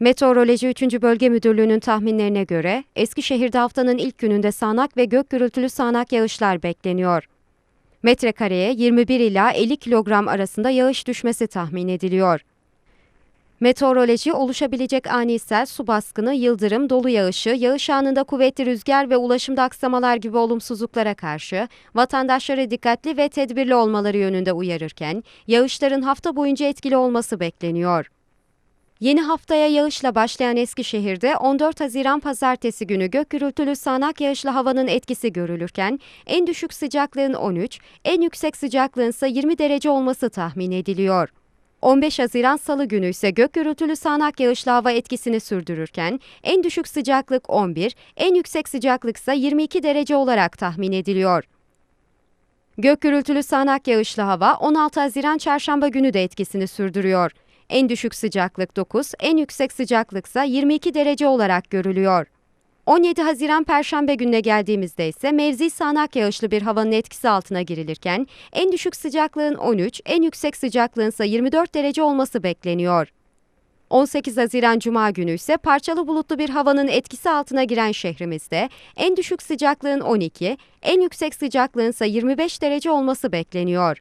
Meteoroloji 3. Bölge Müdürlüğü'nün tahminlerine göre Eskişehir'de haftanın ilk gününde sağanak ve gök gürültülü sağanak yağışlar bekleniyor. Metrekareye 21 ila 50 kilogram arasında yağış düşmesi tahmin ediliyor. Meteoroloji oluşabilecek ani sel, su baskını, yıldırım, dolu yağışı, yağış anında kuvvetli rüzgar ve ulaşımda aksamalar gibi olumsuzluklara karşı vatandaşları dikkatli ve tedbirli olmaları yönünde uyarırken yağışların hafta boyunca etkili olması bekleniyor. Yeni haftaya yağışla başlayan Eskişehir'de 14 Haziran pazartesi günü gök gürültülü sağanak yağışlı havanın etkisi görülürken en düşük sıcaklığın 13, en yüksek sıcaklığın ise 20 derece olması tahmin ediliyor. 15 Haziran Salı günü ise gök gürültülü sağanak yağışlı hava etkisini sürdürürken en düşük sıcaklık 11, en yüksek sıcaklık ise 22 derece olarak tahmin ediliyor. Gök gürültülü sağanak yağışlı hava 16 Haziran Çarşamba günü de etkisini sürdürüyor. En düşük sıcaklık 9, en yüksek sıcaklık ise 22 derece olarak görülüyor. 17 Haziran Perşembe gününe geldiğimizde ise mevzi sağanak yağışlı bir havanın etkisi altına girilirken en düşük sıcaklığın 13, en yüksek sıcaklığın ise 24 derece olması bekleniyor. 18 Haziran Cuma günü ise parçalı bulutlu bir havanın etkisi altına giren şehrimizde en düşük sıcaklığın 12, en yüksek sıcaklığın ise 25 derece olması bekleniyor.